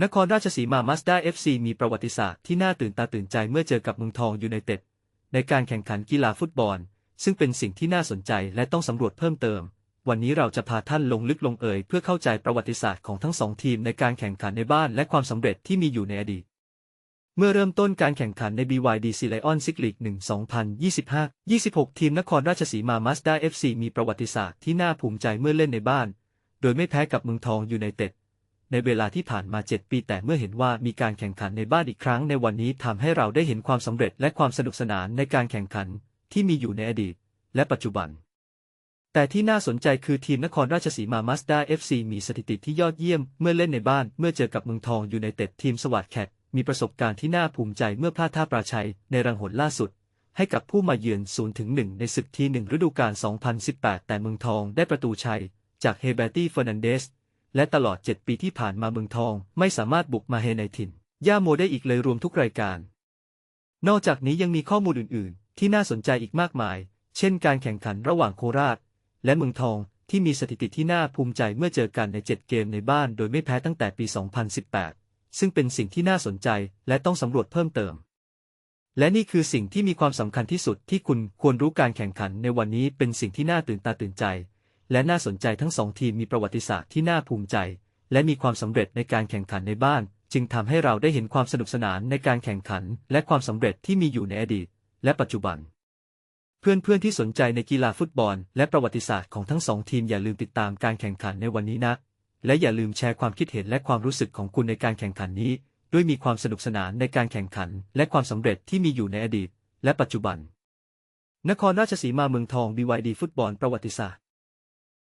นครราชสีมามาสด้าเอฟซีมีประวัติศาสตร์ที่น่าตื่นตาตื่นใจเมื่อเจอกับเมืองทองยูไนเต็ดในการแข่งขันกีฬาฟุตบอล ซึ่งเป็นสิ่งที่น่าสนใจและต้องสำรวจเพิ่มเติม วันนี้เราจะพาท่านลงลึกลงเอยเพื่อเข้าใจประวัติศาสตร์ของทั้งสองทีมในการแข่งขันในบ้านและความสำเร็จที่มีอยู่ในอดีต เมื่อเริ่มต้นการแข่งขันใน BYDC Lion s i g League 1 2025 26 ทีมนครราชสีมามาสด้า FC มีประวัติศาสตร์ที่น่าภูมิใจเมื่อเล่นในบ้าน โดยไม่แพ้กับเมืองทองยูไนเต็ด ในเวลาที่ผ่านมา 7 ปี แต่เมื่อเห็นว่ามีการแข่งขันในบ้านอีกครั้งในวันนี้ทำให้เราได้เห็นความสำเร็จและความสนุกสนานในการแข่งขันที่มีอยู่ในอดีต และปัจจุบัน แต่ที่น่าสนใจคือทีมนครราชสีมามาสด้า FC มีสถิติที่ยอดเยี่ยมเมื่อเล่นในบ้านเมื่อเจอกับเมืองทองอยูไนเต็ดทีมสวัสดแคทมีประสบการณ์ที่น่าภูมิใจเมื่อพลาดท่าปราชัยในรังหนล่าสุด ให้กับผู้มาเยือน0ถึง1ในศึกทีหนึ่งฤดูกาล 2018 แต่เมืองทองได้ประตูชัย จากเฮเบร์ตี้เฟอร์นันเดส และตลอด 7 ปีที่ผ่านมาเมืองทองไม่สามารถบุกมาเฮในถิ่น ย่าโมได้อีกเลยรวมทุกรายการ นอกจากนี้ยังมีข้อมูลอื่น ๆ ที่น่าสนใจอีกมากมาย เช่นการแข่งขันระหว่างโคราช และเมืองทองที่มีสถิติที่น่าภูมิใจเมื่อเจอกันใน 7 เกมในบ้านโดยไม่แพ้ตั้งแต่ปี 2018 ซึ่งเป็นสิ่งที่น่าสนใจและต้องสำรวจเพิ่มเติม และนี่คือสิ่งที่มีความสำคัญที่สุดที่คุณควรรู้การแข่งขันในวันนี้เป็นสิ่งที่น่าตื่นตาตื่นใจ และน่าสนใจทั้งสองทีมมีประวัติศาสตร์ที่น่าภูมิใจ และมีความสำเร็จในการแข่งขันในบ้าน จึงทำให้เราได้เห็นความสนุกสนานในการแข่งขัน และความสำเร็จที่มีอยู่ในอดีต และปัจจุบัน เพื่อนๆที่สนใจในกีฬาฟุตบอล และประวัติศาสตร์ของทั้งสองทีมอย่าลืมติดตามการแข่งขันในวันนี้นะ และอย่าลืมแชร์ความคิดเห็นและความรู้สึกของคุณในการแข่งขันนี้ ด้วยมีความสนุกสนานในการแข่งขัน และความสำเร็จที่มีอยู่ในอดีต และปัจจุบัน นครราชสีมาเมืองทอง BYD ฟุตบอลประวัติศาสตร์